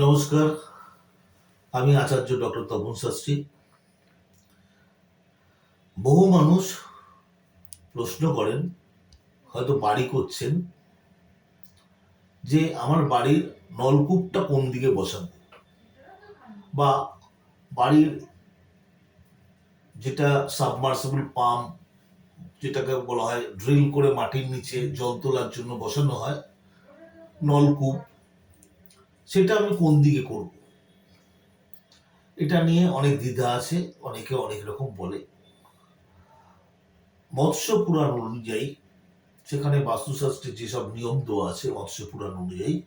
নমস্কার, আমি আচার্য ডক্টর তপন শাস্ত্রী। বহু মানুষ প্রশ্ন করেন, হয়তো বাড়ি করছেন, যে আমার বাড়ির নলকূপটা কোন দিকে বসাবো? বা বাড়ির যেটা সাবমার্সিবল পাম্প যেটাকে বলা হয় ড্রিল করে মাটির নিচে জল তোলার জন্য বসানো হয়, নলকূপ সেটা আমি কোন দিকে করব? এটা নিয়ে অনেক দ্বিধা আছে, অনেকে অনেক রকম বলে। মৎস্য পুরাণ অনুযায়ী, সেখানে বাস্তুশাস্ত্রের যেসব নিয়ম দেওয়া আছে মৎস্য পুরাণ অনুযায়ী,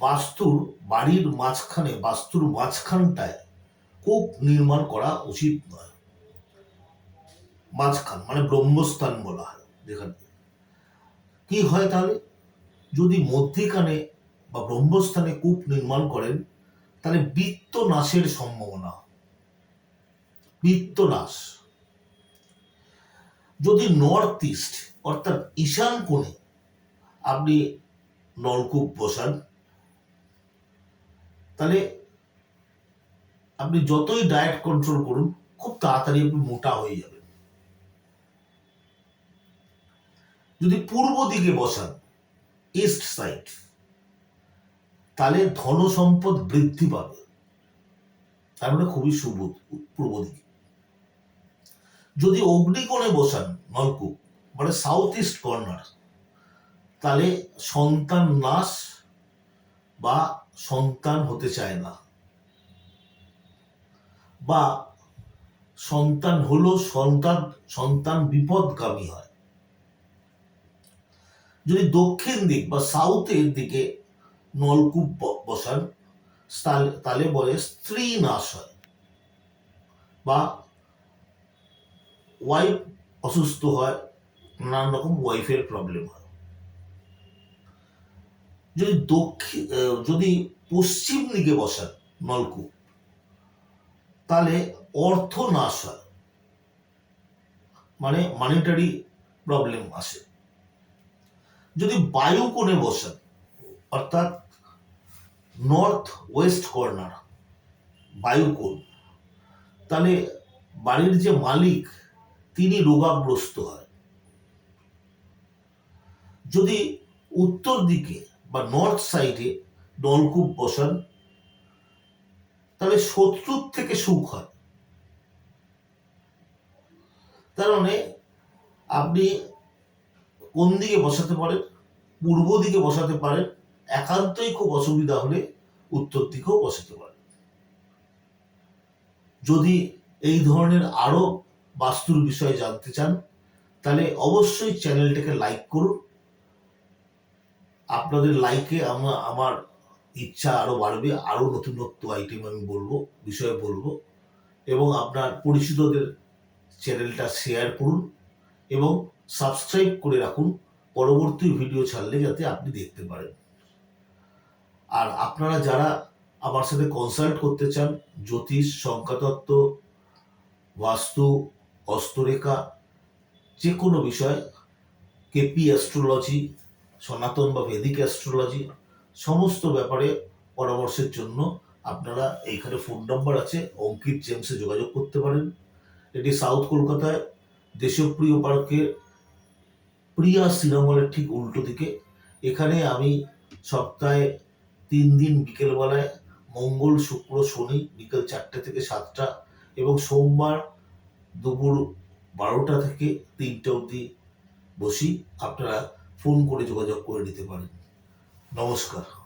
বাস্তুর বাড়ির মাঝখানে, বাস্তুর মাঝখানটায় কূপ নির্মাণ করা উচিত নয়। মাঝখান মানে ব্রহ্মস্থান বলা হয় যেখানে। কি হয় তাহলে? যদি মধ্যিখানে বা ব্রহ্মস্থানে কূপ নির্মাণ করেন, তাহলে বৃত্ত নাশের সম্ভাবনা। বৃত্ত নাশ যদি নর্থ ইস্ট অর্থাৎ ঈশান কোণে আপনি নলকূপ বসান, তাহলে আপনি যতই ডায়েট কন্ট্রোল করুন, খুব তাড়াতাড়ি আপনি মোটা হয়ে যাবেন। যদি পূর্ব দিকে বসান ইস্ট সাইড তাহলে ধন সম্পদ বৃদ্ধি পাবে। তার মানে খুবই শুভ পূর্ব দিকে যদি অগ্নিকোণে বসান নলকূপ মানে সাউথ ইস্ট কর্নার তাহলে সন্তান নাশ বা সন্তান হতে চায় না। বা সন্তান হলো সন্তান সন্তান বিপদগামী হয়। যদি দক্ষিণ দিক বা সাউথের দিকে নলকূপ বসান তাহলে- বলে স্ত্রী নাশ হয়। বা ওয়াইফ অসুস্থ হয়, নানান রকম ওয়াইফের প্রবলেম হয়। যদি দক্ষিণ যদি পশ্চিম দিকে বসান নলকূপ তাহলে অর্থ নাশ হয়। মানে মানিটারি প্রবলেম আসে। যদি বায়ু কোণে বসান অর্থাৎ নর্থ ওয়েস্ট কর্নার বায়ুকোণ। তাহলে বাড়ির যে মালিক, তিনি রোগাগ্রস্ত হয়। যদি উত্তর দিকে বা নর্থ সাইডে নলকূপ বসান, তাহলে শত্রুর থেকে সুখ হয়। তার মানে আপনি কোন দিকে বসাতে পারেন? পূর্ব দিকে বসাতে পারেন। একান্তই খুব অসুবিধা হলে উত্তর দিকেও বসাতে পারে। যদি এই ধরনের আরও বাস্তুর বিষয়ে জানতে চান, তাহলে অবশ্যই চ্যানেলটাকে লাইক করুন। আপনাদের লাইকে আমার আমার ইচ্ছা আরও বাড়বে, আরও নতুনত্ব আইটেম আমি বলব, বিষয়ে বলব, এবং আপনার পরিচিতদের চ্যানেলটা শেয়ার করুন এবং সাবস্ক্রাইব করে রাখুন। পরবর্তী ভিডিও ছাড়লে যাতে আপনি দেখতে পারেন। আর আপনারা যারা আমার সাথে কনসাল্ট করতে চান, জ্যোতিষ সংখ্যাতত্ত্ব বাস্তু হস্তরেখা যে কোনো বিষয়, কেপি অ্যাস্ট্রোলজি সনাতন বা ভেদিক অ্যাস্ট্রোলজি সমস্ত ব্যাপারে পরামর্শের জন্য আপনারা এইখানে ফোন নাম্বার আছে, অঙ্কিত জেমসে যোগাযোগ করতে পারেন। এটি সাউথ কলকাতায়, দেশপ্রিয় পার্কের প্রিয়া সিনেমলের ঠিক উল্টো দিকে। এখানে আমি সপ্তাহে তিন দিন বিকেলবেলায় মঙ্গল, শুক্র, শনি বিকেল চারটে থেকে সাতটা এবং সোমবার দুপুর বারোটা থেকে তিনটে অবধি বসি। আপনারা ফোন করে যোগাযোগ করে নিতে পারেন। নমস্কার।